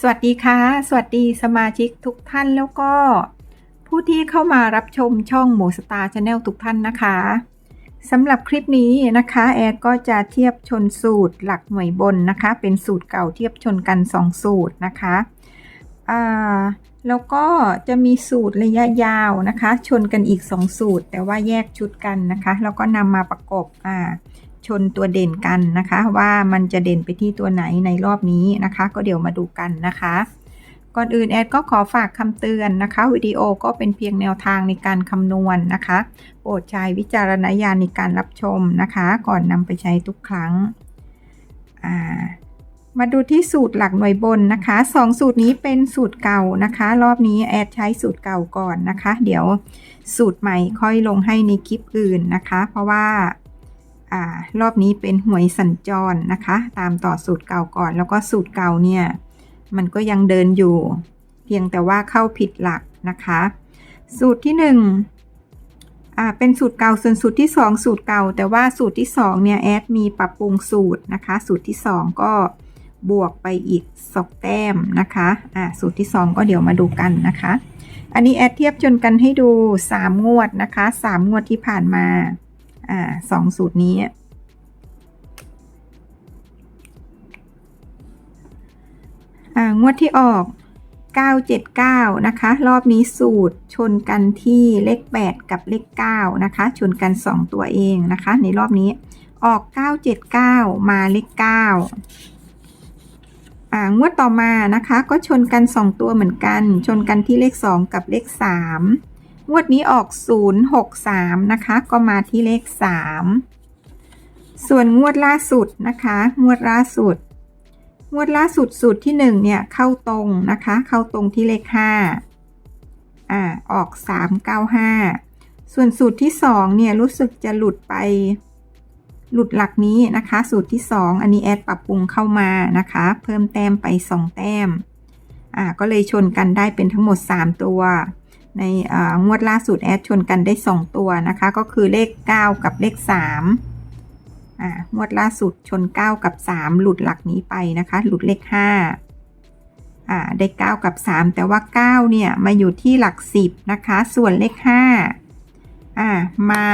สวัสดีค่ะ สวัสดีสมาชิกทุกท่านแล้วก็ ผู้ที่เข้ามารับชมช่องหมูสตาร์ชาแนลทุกท่านนะคะสำหรับคลิปนี้นะคะ แอดก็จะเทียบชนสูตรหลักหน่วยบนนะคะ เป็นสูตรเก่าเทียบชนกัน 2 สูตรนะคะอ่าแล้วก็จะมีสูตรระยะยาวนะคะ ชนกันอีก 2 สูตร แต่ว่าแยกชุดกันนะคะ แล้วก็นำมาประกบอ่า ชนตัวเด่นกันนะคะ ว่ามันจะเด่นไปที่ตัวไหนในรอบนี้นะคะ ก็เดี๋ยวมาดูกันนะคะ ก่อนอื่นแอดก็ขอฝากคำเตือนนะคะ วิดีโอก็เป็นเพียงแนวทางในการคำนวณนนะคะ โปรดใช้วิจารณญาณในการรับชมนะคะ ก่อนนำไปใช้ทุกครั้งอ่ามาดูที่สูตรหลักหน่วยบนนะคะสองสูตรนี้เป็นสูตรเก่านะคะ รอบนี้แอดใช้สูตรเก่าก่อนนะคะ เดี๋ยวสูตรใหม่ค่อยลงให้ในคลิปอื่นนะคะ เพราะว่า อ่ารอบนี้เป็นหวยสัญจรนะคะ ตามต่อสูตรเก่าก่อน แล้วก็สูตรเก่าเนี่ย มันก็ยังเดินอยู่ เพียงแต่ว่าเข้าผิดหลักนะคะ สูตรที่1อ่าเป็นสูตรเก่าส่วนสูตรที่ 2 สูตรเก่า แต่ว่าสูตรที่2เนี่ยแอดมีปรับปรุงสูตรนะคะ สูตรที่ 2 ก็บวกไปอีกสองแต้มนะคะอ่าสูตรที่ 2 ก็เดี๋ยวมาดูกันนะคะ อันนี้แอดเทียบจนกันให้ดู 3 งวดนะคะ 3 งวดที่ผ่านมา อ่าสองสูตรนี้อ่างวดที่ออก 979 นะคะ รอบนี้สูตรชนกันที่เลข 8 กับเลข 9 นะคะ ชนกัน 2 ตัวเองนะคะ ในรอบนี้ออก 979 มาเลข 9อ่างวดต่อมานะคะ ก็ชนกัน 2 ตัวเหมือนกัน ชนกันที่เลข 2 กับเลข 3 งวดนี้ออก 063 นะคะ ก็มาที่เลข 3 ส่วนงวดล่าสุดนะคะ งวดล่าสุด งวดล่าสุดสูตรที่ 1 เนี่ย เข้าตรงนะคะ เข้าตรงที่เลข 5 อ่า ออก 395 ส่วนสูตรที่ 2 เนี่ย รู้สึกจะหลุดไป หลุดหลักนี้นะคะ สูตรที่ 2 อันนี้แอดปรับปรุงเข้ามานะคะ เพิ่มแต้มไป 2 แต้ม อ่า ก็เลยชนกันได้เป็นทั้งหมด 3 ตัว ในงวดล่าสุดแอดชนกันได้ 2 ตัวนะคะ ก็คือเลข 9 กับเลข3อ่างวดล่าสุดชน 9 กับ 3 หลุดหลักนี้ไปนะคะ หลุดเลข5อ่าได้ 9 กับ 3 แต่ว่า 9 เนี่ย มาอยู่ที่หลัก 10 นะคะ ส่วนเลข5อ่ามา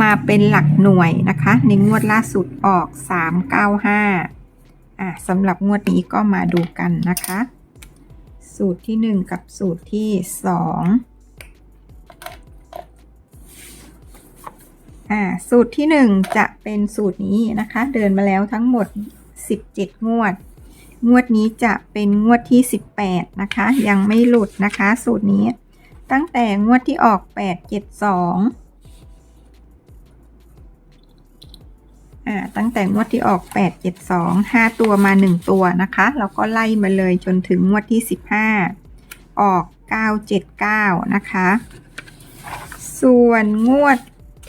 มาเป็นหลักหน่วยนะคะ ในงวดล่าสุดออก 395อ่าสำหรับงวดนี้ก็มาดูกันนะคะ สูตรที่ 1 กับสูตรที่ 2 อ่า สูตรที่ 1 จะเป็นสูตรนี้นะคะ เดินมาแล้วทั้งหมด 17 งวด งวดนี้จะเป็นงวดที่ 18 นะคะ ยังไม่หลุดนะคะ สูตรนี้ ตั้งแต่งวดที่ออก 8 7 2 อ่าตั้งแต่งวดที่ออก 8 7 2 5 ตัวมา 1 ตัวนะคะ แล้วก็ไล่มาเลยจนถึงงวดที่ 15 ออก 9 7 9 นะคะ ส่วนงวด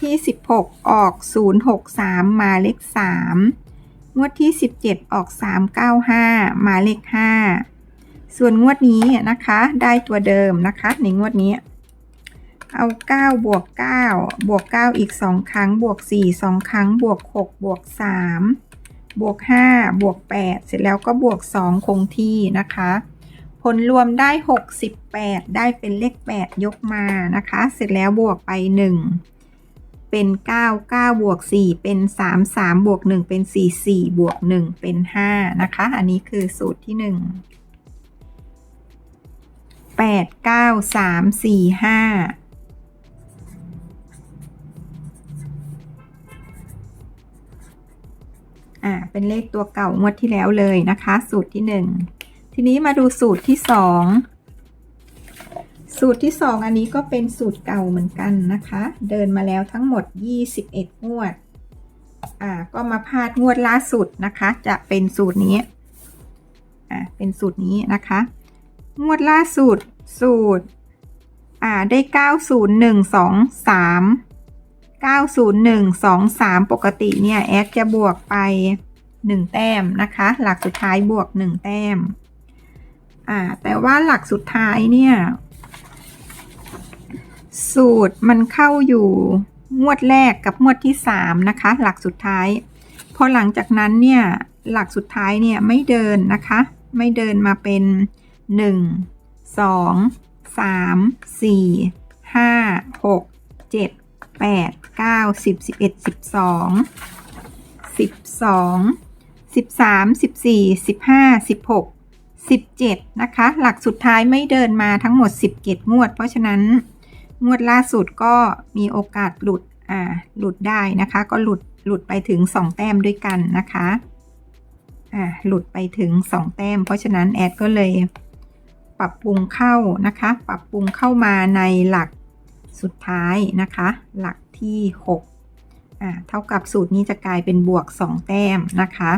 ที่ 16 ออก 063 มาเลข 3 งวดที่ 17 ออก 395 มาเลข 5 ส่วนงวดนี้นะคะได้ตัวเดิมนะคะ ในงวดนี้ เอา 9 บวก 9 บวก 9 อีก 2 ครั้ง บวก 4 2 ครั้ง บวก 6 บวก 3 บวก 5 บวก 8 เสร็จแล้วก็บวก 2 คงที่นะคะ ผลรวมได้ 68 ได้เป็นเลข 8 ยกมานะคะ เสร็จแล้วบวกไป 1 เป็น 9 9 บวก 4 เป็น 3 3 บวก 1 เป็น 4 4 บวก 1 เป็น 5 นะคะ อันนี้คือสูตรที่ 1 8 9 3 4 5 อ่า เป็นเลขตัวเก่างวดที่แล้วเลยนะคะ สูตรที่ 1 ทีนี้มาดูสูตรที่ 2 สูตรที่ 2 อันนี้ก็เป็นสูตรเก่าเหมือนกันนะคะ เดินมาแล้วทั้งหมด 21 งวด อ่า ก็มาพาดงวดล่าสุดนะคะ จะเป็นสูตรนี้ อ่า เป็นสูตรนี้นะคะ งวดล่าสุด สูตร อ่า ได้ 90123 90123 ปกติเนี่ยแอดจะบวกไป 1 แต้มนะคะ หลักสุดท้ายบวก 1 แต้ม อ่า แต่ว่าหลักสุดท้ายเนี่ย สูตรมันเข้าอยู่งวดแรกกับงวดที่ 3 นะคะ หลักสุดท้าย พอหลังจากนั้นเนี่ย หลักสุดท้ายเนี่ยไม่เดินนะคะ ไม่เดินมาเป็น 1 2 3 4 5 6 7 แปดเก้าสิบสิบเอ็ดสิบสองสิบสองสิบสามสิบสี่สิบห้าสิบหกสิบเจ็ดนะคะ หลักสุดท้ายไม่เดินมาทั้งหมดสิบเจ็ดงวด เพราะฉะนั้นงวดล่าสุดก็มีโอกาสหลุดอ่าหลุดได้นะคะ ก็หลุดหลุดไปถึง2แต้มด้วยกันนะคะอ่าหลุดไปถึง2แต้ม เพราะฉะนั้นแอดก็เลยปรับปรุงเข้านะคะ ปรับปรุงเข้ามาในหลัก สุดท้ายนะคะ หลักที่6อ่าเท่ากับสูตรนี้จะกลายเป็นบวก 2 แต้มนะคะ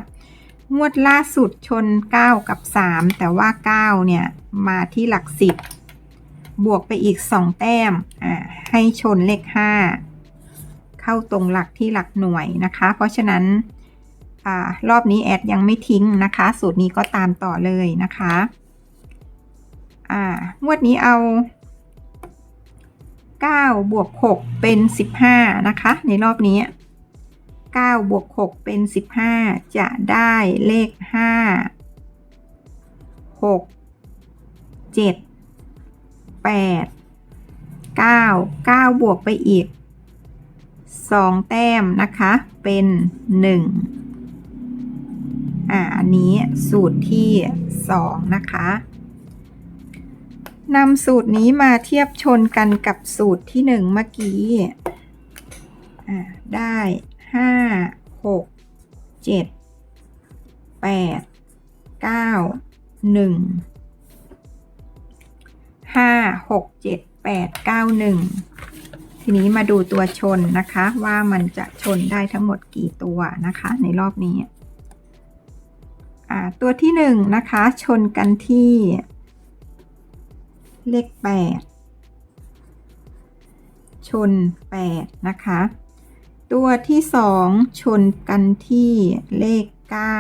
งวดล่าสุดชน 9 กับ 3 แต่ว่า 9 เนี่ย มาที่หลัก 10 บวกไปอีก 2 แต้มอ่าให้ชนเลข 5 เข้าตรงหลักที่หลักหน่วยนะคะ เพราะฉะนั้นอ่ารอบนี้แอดยังไม่ทิ้งนะคะ สูตรนี้ก็ตามต่อเลยนะคะ อ่างวดนี้เอา 9 บวก 6 เป็น 15 นะคะ ในรอบนี้ 9 บวก 6 เป็น 15 จะได้เลข 5 6 7 8 9 9 บวกไปอีก 2 แต้มนะคะ เป็น 1 อ่า อันนี้สูตรที่ 2 นะคะ นำสูตรนี้มาเทียบชนกันกับสูตรที่1เมื่อกี้อ่าได้5 6 7 8 9 1ห้าหกเจ็ดแปดเก้าหนึ่งทีนี้มาดูตัวชนนะคะ ว่ามันจะชนได้ทั้งหมดกี่ตัวนะคะ ในรอบนี้ตัวที่หนึ่งนะคะ ชนกันที่ เลขแปดชนแปดนะคะ ตัวที่สองชนกันที่เลขเก้า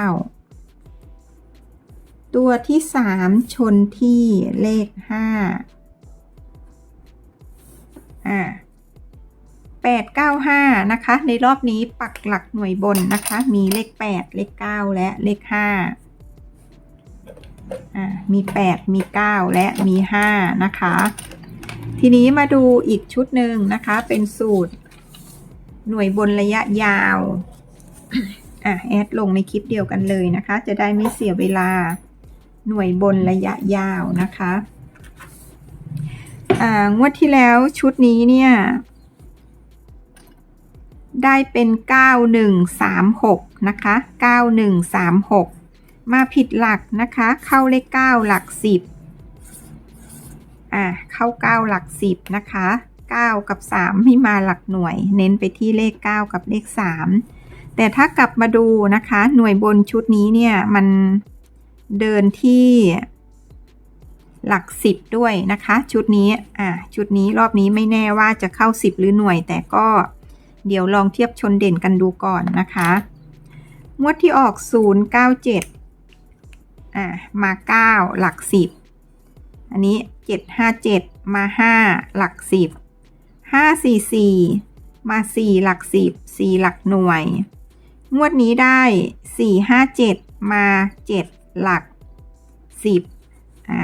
ตัวที่สามชนที่เลขห้าอ่าแปดเก้าห้านะคะ ในรอบนี้ปักหลักหน่วยบนนะคะ มีเลขแปดเลขเก้าและเลขห้า อ่ามีแปดมีเก้าและมีห้านะคะ ทีนี้มาดูอีกชุดหนึ่งนะคะ เป็นสูตร หน่วยบนระยะยาวอะแอดลงในคลิปเดียวกันเลยนะคะ จะได้ไม่เสียเวลาหน่วยบนระยะยาวนะคะอ่างวดที่แล้วชุดนี้เนี่ย ได้เป็น 9136 นะคะ 9136 มาผิดหลักนะคะ เข้าเลข 9 หลัก 10 อ่าเข้า 9 หลัก 10 นะคะ 9 กับ 3 ไม่มาหลักหน่วย เน้นไปที่เลข 9 กับเลข 3 แต่ถ้ากลับมาดูนะคะ หน่วยบนชุดนี้เนี่ย มันเดินที่หลักสิบด้วยนะคะ ชุดนี้ อ่าชุดนี้รอบนี้ไม่แน่ว่าจะเข้าสิบหรือหน่วย แต่ก็เดี๋ยวลองเทียบชนเด่นกันดูก่อนนะคะ งวดที่ออก 097 อ่ามา 9 หลักสิบอันนี้ 757 มา 5 หลักสิบ544 มา 4 หลักสิบ4หลักหน่วย งวดนี้ได้ 457 มา 7 หลักสิบอ่า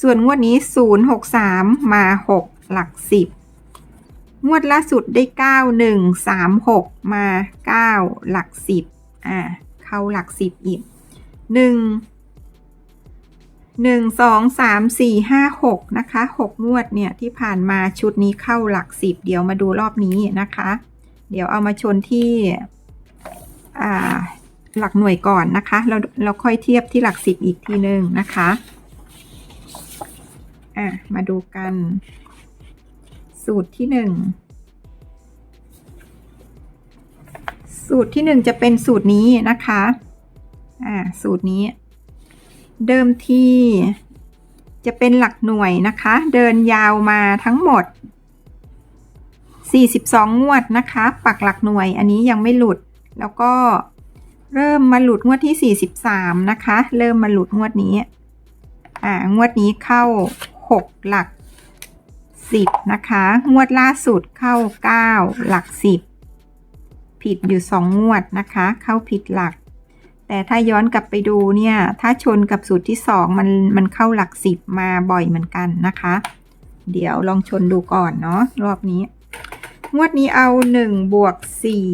ส่วนงวดนี้ศูนย์หกสามมาหกหลักสิบงวดล่าสุดได้เก้าหนึ่งสามหกมาเก้าหลักสิบอ่าเข้าหลักสิบอีกหนึ่ง หนึ่งสองสามสี่ห้าหกนะคะหกงวดเนี่ยที่ผ่านมาชุดนี้เข้าหลักสิบเดี๋ยวมาดูรอบนี้นะคะ เดี๋ยวเอามาชนที่หลักหน่วยก่อนนะคะเราเราค่อยเทียบที่หลักสิบอีกทีหนึ่งนะคะอะมาดูกัน สูตรที่หนึ่งสูตรที่หนึ่งจะเป็นสูตรนี้นะคะอ่าสูตรนี้ เดิมทีจะเป็นหลักหน่วยนะคะ เดินยาวมาทั้งหมด 42 งวดนะคะ ปักหลักหน่วยอันนี้ยังไม่หลุด แล้วก็เริ่มมาหลุดงวดที่ 43 นะคะ เริ่มมาหลุดงวดนี้ อ่างวดนี้เข้า 6 หลัก 10 นะคะ งวดล่าสุดเข้า 9 หลัก 10 ผิดอยู่ 2 งวดนะคะ เข้าผิดหลัก แต่ถ้าย้อนกลับไปดูเนี่ย ถ้าชนกับสูตรที่สองมันมันเข้าหลักสิบมาบ่อยเหมือนกันนะคะ เดี๋ยวลองชนดูก่อนเนาะรอบนี้ งวดนี้เอาหนึ่งบวกสี่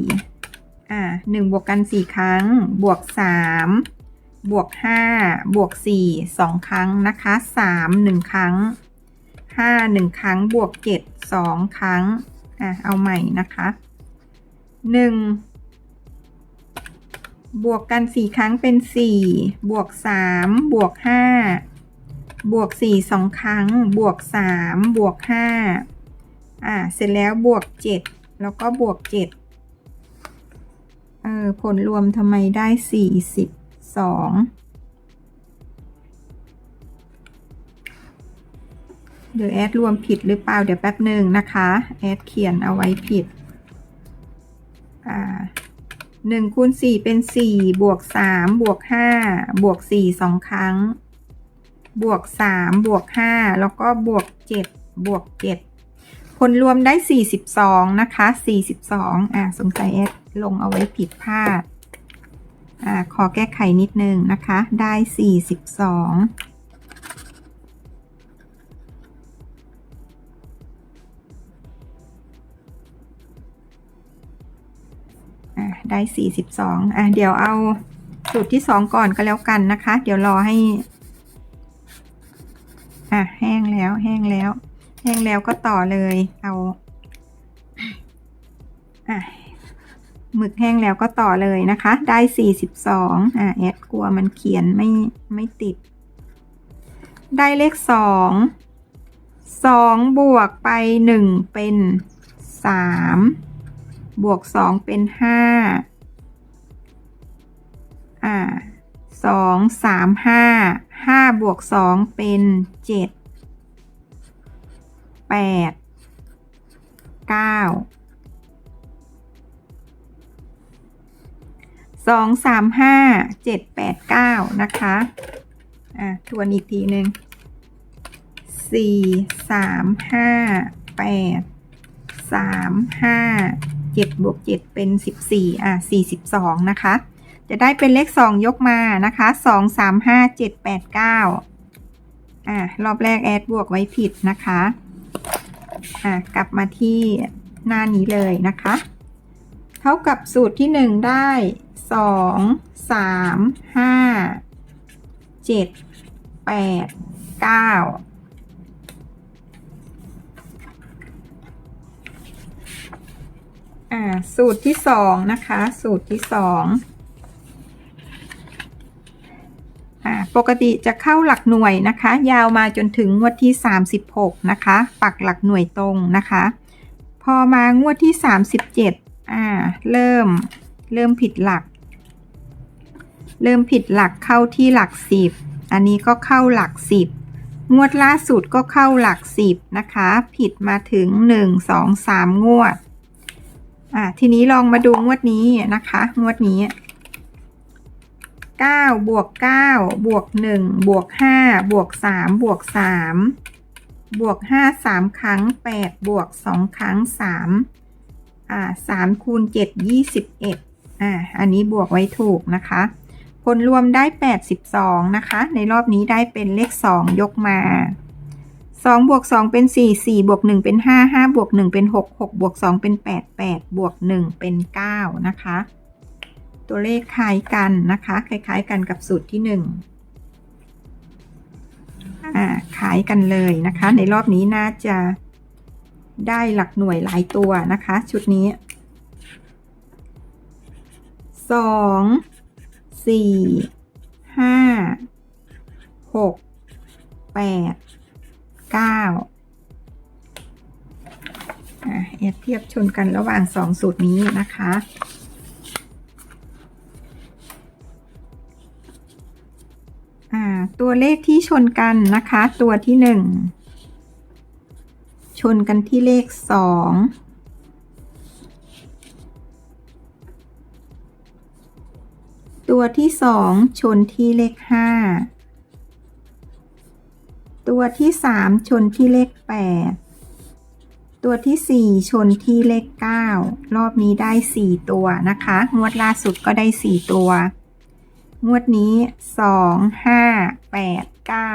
อ่าหนึ่งบวกกันสี่ครั้ง บวกสามบวกห้าบวกสี่สองครั้งนะคะสามหนึ่งครั้งห้าหนึ่งครั้ง บวกเจ็ดสองครั้ง อะเอาใหม่นะคะหนึ่ง บวกกันสี่ครั้งเป็นสี่บวกสามบวกห้าบวกสี่สองครั้ง บวกสามบวกห้าอ่า เสร็จแล้วบวกเจ็ดแล้วก็บวกเจ็ดเออผลรวมทำไมได้สี่สิบสองเดี๋ยวแอดรวมผิดหรือเปล่า เดี๋ยวแป๊บหนึ่งนะคะ แอดเขียนเอาไว้ผิด หนึ่งคูณสี่เป็นสี่บวกสามบวกห้าบวกสี่สองครั้ง บวกสามบวกห้าแล้วก็บวกเจ็ดบวกเจ็ดผลรวมได้สี่สิบสองนะคะสี่สิบสองอะ สงสัยเอดลงเอาไว้ผิดพลาด อะขอแก้ไขนิดนึงนะคะ ได้สี่สิบสอง ได้สี่สิบสองอ่าเดี๋ยวเอาสูตรที่สองก่อนก็แล้วกันนะคะ เดี๋ยวรอให้ อะแห้งแล้วแห้งแล้ว แห้งแล้วก็ต่อเลยเอาอะหมึกแห้งแล้วก็ต่อเลยนะคะ ได้สี่สิบสองอะแอดกลัวมันเขียนไม่ไม่ติด ได้เลขสองสองบวกไปหนึ่งเป็นสาม บวกสองเป็นห้าอ่าสองสามห้าห้าบวกสองเป็นเจ็ดแปดเก้าสองสามห้าเจ็ดแปดเก้านะคะ อะ ทวนอีกทีหนึ่งสี่สามห้า 7บวก7เป็น 14 อะ 42 นะคะ จะได้เป็นเลข 2 ยกมานะคะ 2 3 5 7 8 9 อะ รอบแรกแอดบวกไว้ผิดนะคะ อะ กลับมาที่หน้านี้เลยนะคะ เท่ากับสูตรที่ 1 ได้ 2 3 5 7 8 9 อ่า สูตรที่สองนะคะ สูตรที่สองอ่า ปกติจะเข้าหลักหน่วยนะคะ ยาวมาจนถึงงวดที่ 36 นะคะ ปักหลักหน่วยตรงนะคะ พอมางวดที่ 37 อ่า เริ่ม เริ่มผิดหลัก เริ่มผิดหลักเข้าที่หลักสิบอันนี้ก็เข้าหลักสิบงวดล่าสุดก็เข้าหลักสิบนะคะ ผิดมาถึงหนึ่งสองสามงวด อ่าทีนี้ลองมาดูงวดนี้นะคะ งวดนี้เก้าบวกเก้าบวกหนึ่งบวกห้าบวกสามบวกสามบวกห้าสามครั้งแปดบวกสองครั้งสามอ่าสามคูณเจ็ดยี่สิบเอ็ดอ่า อันนี้บวกไว้ถูกนะคะ ผลรวมได้ 82 นะคะ ในรอบนี้ได้เป็นเลข 2 ยกมา 2บวก2เป็น4 4บวก1เป็น5 5บวก1เป็น6 6บวก2เป็น8 8บวก1เป็น9นะคะ ตัวเลขคล้ายกันนะคะ คล้ายๆกันกับสูตรที่1อ่าคล้ายกันเลยนะคะ ในรอบนี้น่าจะได้หลักหน่วยหลายตัวนะคะ ชุดนี้สองสี่ห้าหกแปด เก้าอะเอเทียบชนกันระหว่างสองสูตรนี้นะคะตัวเลขที่ชนกันนะคะ ตัวที่หนึ่งชนกันที่เลขสองตัวที่สองชนที่เลขห้า ตัวที่สามชนที่เลขแปดตัวที่สี่ชนที่เลขเก้ารอบนี้ได้สี่ตัวนะคะ งวดล่าสุดก็ได้สี่ตัว งวดนี้สองห้าแปดเก้า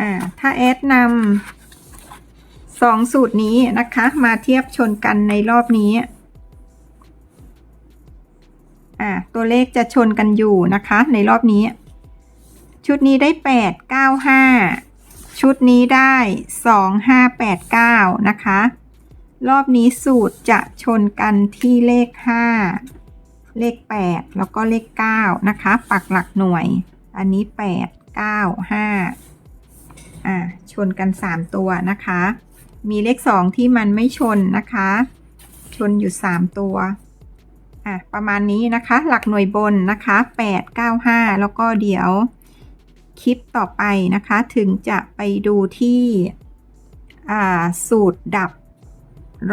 อ่าถ้าแอดนำสองสูตรนี้นะคะ มาเทียบชนกันในรอบนี้อ่าตัวเลขจะชนกันอยู่นะคะในรอบนี้ ชุดนี้ได้แปดเก้าห้าชุดนี้ได้สองห้าแปดเก้านะคะ รอบนี้สูตรจะชนกันที่เลขห้าเลขแปดแล้วก็เลขเก้านะคะ ปักหลักหน่วย อันนี้แปดเก้าห้าอ่าชนกันสามตัวนะคะ มีเลขสองที่มันไม่ชนนะคะ ชนอยู่สามตัวอะประมาณนี้นะคะ หลักหน่วยบนนะคะแปดเก้าห้าแล้วก็เดี๋ยว คลิปต่อไปนะคะ ถึงจะไปดูที่สูตรดับ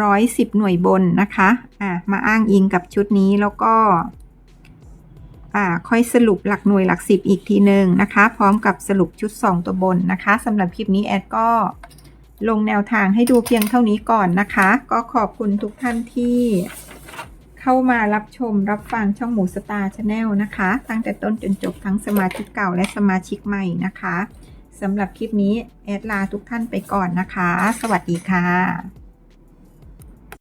ร้อยสิบหน่วยบนนะคะะมาอ้างอิงกับชุดนี้แล้วก็ค่อยสรุปหลักหน่วยหลักสิบอีกทีหนึ่งนะคะ พร้อมกับสรุปชุด 2 ตัวบนนะคะสำหรับคลิปนี้แอดก็ลงแนวทางให้ดูเพียงเท่านี้ก่อนนะคะ ก็ขอบคุณทุกท่านที่ เข้ามารับชมรับฟังช่องหมูสตาร์ชาแนลนะคะ ตั้งแต่ต้นจนจบทั้งสมาชิกเก่าและสมาชิกใหม่นะคะสำหรับคลิปนี้แอดลาทุกท่านไปก่อนนะคะ สวัสดีค่ะ